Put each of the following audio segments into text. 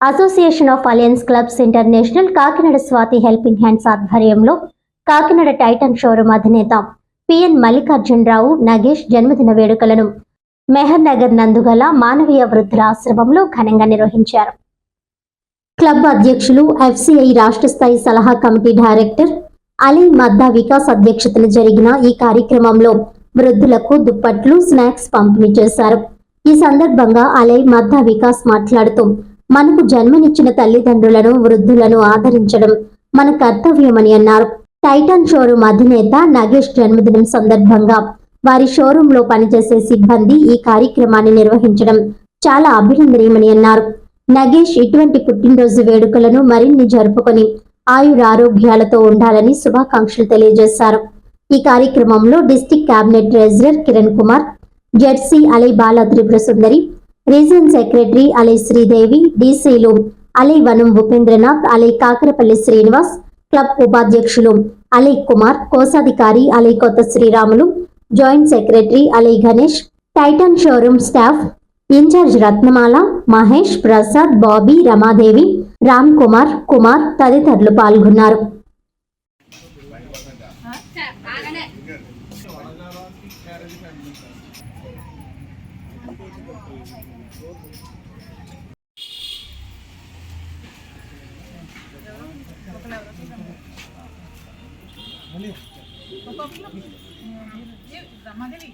Association of alliance clubs international Kakinada Swathi helping hands ఆధ్వర్యంలో Kakinada Titan showroom అధినేత PN Mallikarjunarao Nagesh జన్మదిన వేడుకలను మెహర్ నగర్ నందుగల మానవీయ వృద్ధుల ఆశ్రమంలో ఘనంగా నిర్వహించారు. క్లబ్ అధ్యక్షులు ఎఫ్సిఐ రాష్ట్ర స్థాయి సలహా కమిటీ డైరెక్టర్ అలీ మద్దా వికాస్ అధ్యక్షతన జరిగిన ఈ కార్యక్రమంలో వృద్ధులకు దుప్పట్లు స్నాక్స్ పంపిణీ చేశారు. ఈ సందర్భంగా అలై మద్దా వికాస్ మాట్లాడుతూ మనకు జన్మనిచ్చిన తల్లిదండ్రులను వృద్ధులను ఆదరించడం మన కర్తవ్యమని అన్నారు. టైటాన్ షోరూం అధినేత నగేష్ జన్మదినం సందర్భంగా వారి షోరూంలో పనిచేసే సిబ్బంది ఈ కార్యక్రమాన్ని నిర్వహించడం చాలా అభినందనీయమని అన్నారు. నగేష్ ఇటువంటి పుట్టినరోజు వేడుకలను మరిన్ని జరుపుకొని ఆయురారోగ్యాలతో ఉండాలని శుభాకాంక్షలు తెలియజేశారు. ఈ కార్యక్రమంలో district cabinet treasurer Kiran Kumar ZC అలై బాల త్రిపుర సుందరి రీజన్ సెక్రటరీ అలై శ్రీదేవి డీసీలు అలై వనం భూపేంద్రనాథ్ అలై కాకరపల్లి శ్రీనివాస్ క్లబ్ ఉపాధ్యక్షులు అలై కుమార్ కోశాధికారి అలై కొత్త శ్రీరాములు జాయింట్ సెక్రటరీ అలై Ganesh Titan showroom staff incharge Ratnamala Mahesh Prasad Bobby Ramadevi Ram Kumar Kumar తదితరులు పాల్గొన్నారు. రమాదేవి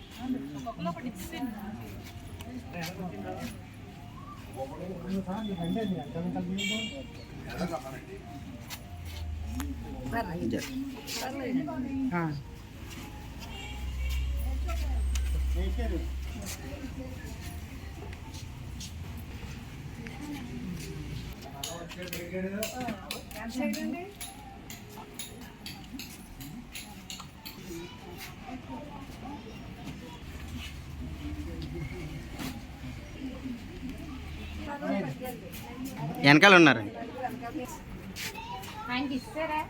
వెనకాల ఉన్నారు. ఆయనకి ఇస్తారా?